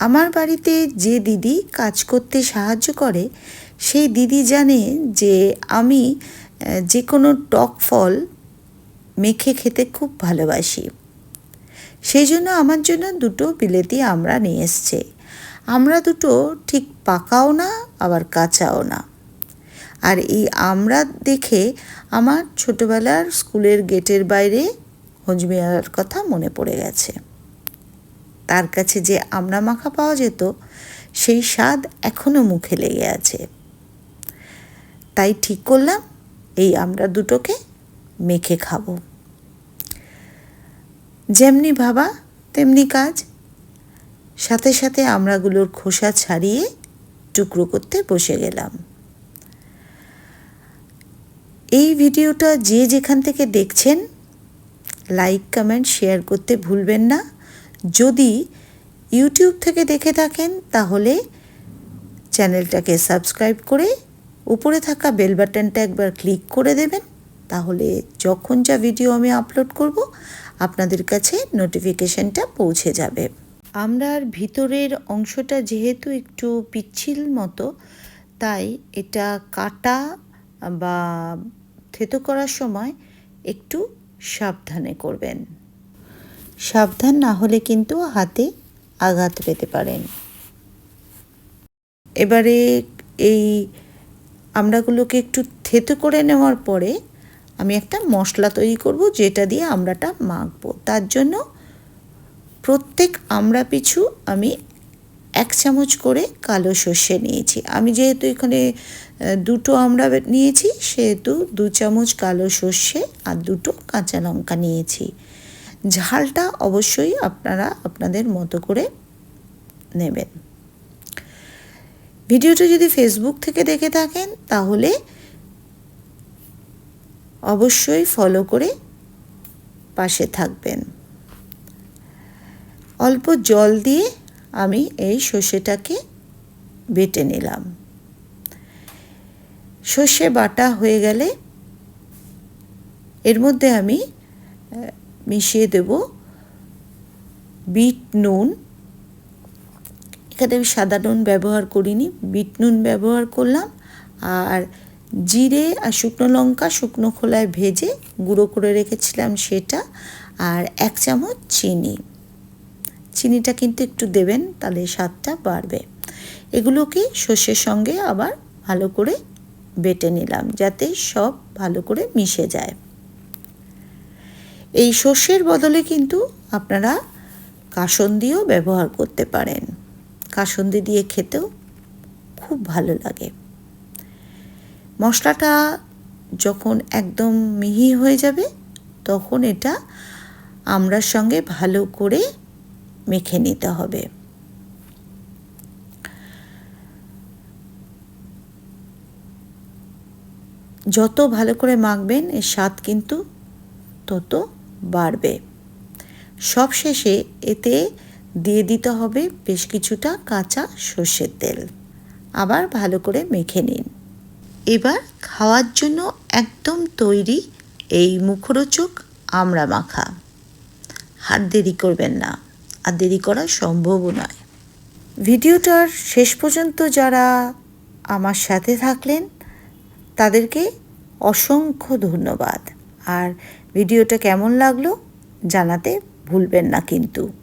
আমার বাড়িতে যে দিদি কাজ করতে সাহায্য করে, সেই দিদি জানে যে আমি যে কোনো টক ফল মেখে খেতে খুব ভালোবাসি। সেই জন্য আমার জন্য দুটো বিলেতি আমরা নিয়ে এসছে। আমরা দুটো ঠিক পাকাও না, আবার কাঁচাও না। আর এই আমরা দেখে আমার ছোটবেলার স্কুলের গেটের বাইরে, হজমিয়ার কথা মনে পড়ে গেছে। তার কাছে যে আমরা মাখা পাওয়া যেত, সেই স্বাদ এখনও মুখে লেগে আছে। তাই ঠিক করলাম, এই আমরা দুটোকে মেখে খাব। যেমনি ভাবা, তেমনি কাজ। সাথে সাথে আমড়াগুলোর খোসা ছাড়িয়ে টুকরো করতে বসে গেলাম। এই ভিডিওটা যে যেখান থেকে দেখছেন, লাইক, কমেন্ট, শেয়ার করতে ভুলবেন না। যদি ইউটিউব থেকে দেখে থাকেন, তাহলে চ্যানেলটাকে সাবস্ক্রাইব করে উপরে থাকা বেল বাটনটা একবার ক্লিক করে দেবেন। তাহলে যখন যা ভিডিও আমি আপলোড করব, আপনাদের কাছে নোটিফিকেশনটা পৌঁছে যাবে। আমরার ভিতরের অংশটা যেহেতু একটু পিচ্ছিল মতো, তাই এটা কাটা বা থেতো করার সময় একটু সাবধানে করবেন। সাবধান না হলে কিন্তু হাতে আঘাত পেতে পারেন। এবারে এই আমড়াগুলোকে একটু থেতো করে নেওয়ার পরে আমি একটা মশলা তৈরি করব, যেটা দিয়ে আমড়াটা মাখবো। তার জন্য প্রত্যেক আমড়া পিছু আমি এক চামচ করে কালো সর্ষে নিয়েছি। আমি যেহেতু এখানে দুটো আমড়া নিয়েছি, সেহেতু দু চামচ কালো সর্ষে আর দুটো কাঁচা লঙ্কা নিয়েছি। ঝালটা অবশ্যই আপনারা আপনাদের মতো করে নেবেন। ভিডিওটা যদি ফেসবুক থেকে দেখে থাকেন, তাহলে অবশ্যই ফলো করে পাশে থাকবেন। অল্প জল দিয়ে আমি এই সর্ষেটাকে বেটে নিলাম। সর্ষে বাটা হয়ে গেলে এর মধ্যে আমি মিশিয়ে দেব। বিট নুন। এখানে আমি সাদা নুন ব্যবহার করিনি, বিট নুন ব্যবহার করলাম। আর জিরে আর শুকনো লঙ্কা শুকনো খোলায় ভেজে গুঁড়ো করে রেখেছিলাম সেটা। আর এক চামচ চিনি। চিনিটা কিন্তু একটু দেবেন, তাহলে স্বাদটা বাড়বে। এগুলোকে সর্ষের সঙ্গে আবার ভালো করে বেটে নিলাম, যাতে সব ভালো করে মিশে যায়। এই সর্ষের বদলে কিন্তু আপনারা কাসন্দিও ব্যবহার করতে পারেন। কাসন্দি দিয়ে খেতেও খুব ভালো লাগে। মশলাটা যখন একদম মিহি হয়ে যাবে, তখন এটা আমড়ার সঙ্গে ভালো করে মেখে নিতে হবে। যত ভালো করে মাখবেন, এর স্বাদ কিন্তু তত বাড়বে। সবশেষে এতে দিয়ে দিতে হবে বেশ কিছুটা কাঁচা সর্ষের তেল। আবার ভালো করে মেখে নিন। এবার খাওয়ার জন্য একদম তৈরি এই মুখরোচক আমড়া মাখা। হাত দেরি করবেন না, আর দেরি করা সম্ভবও নয়। ভিডিওটার শেষ পর্যন্ত যারা আমার সাথে থাকলেন, তাদেরকে অসংখ্য ধন্যবাদ। আর ভিডিওটা কেমন লাগল জানাতে ভুলবেন না কিন্তু।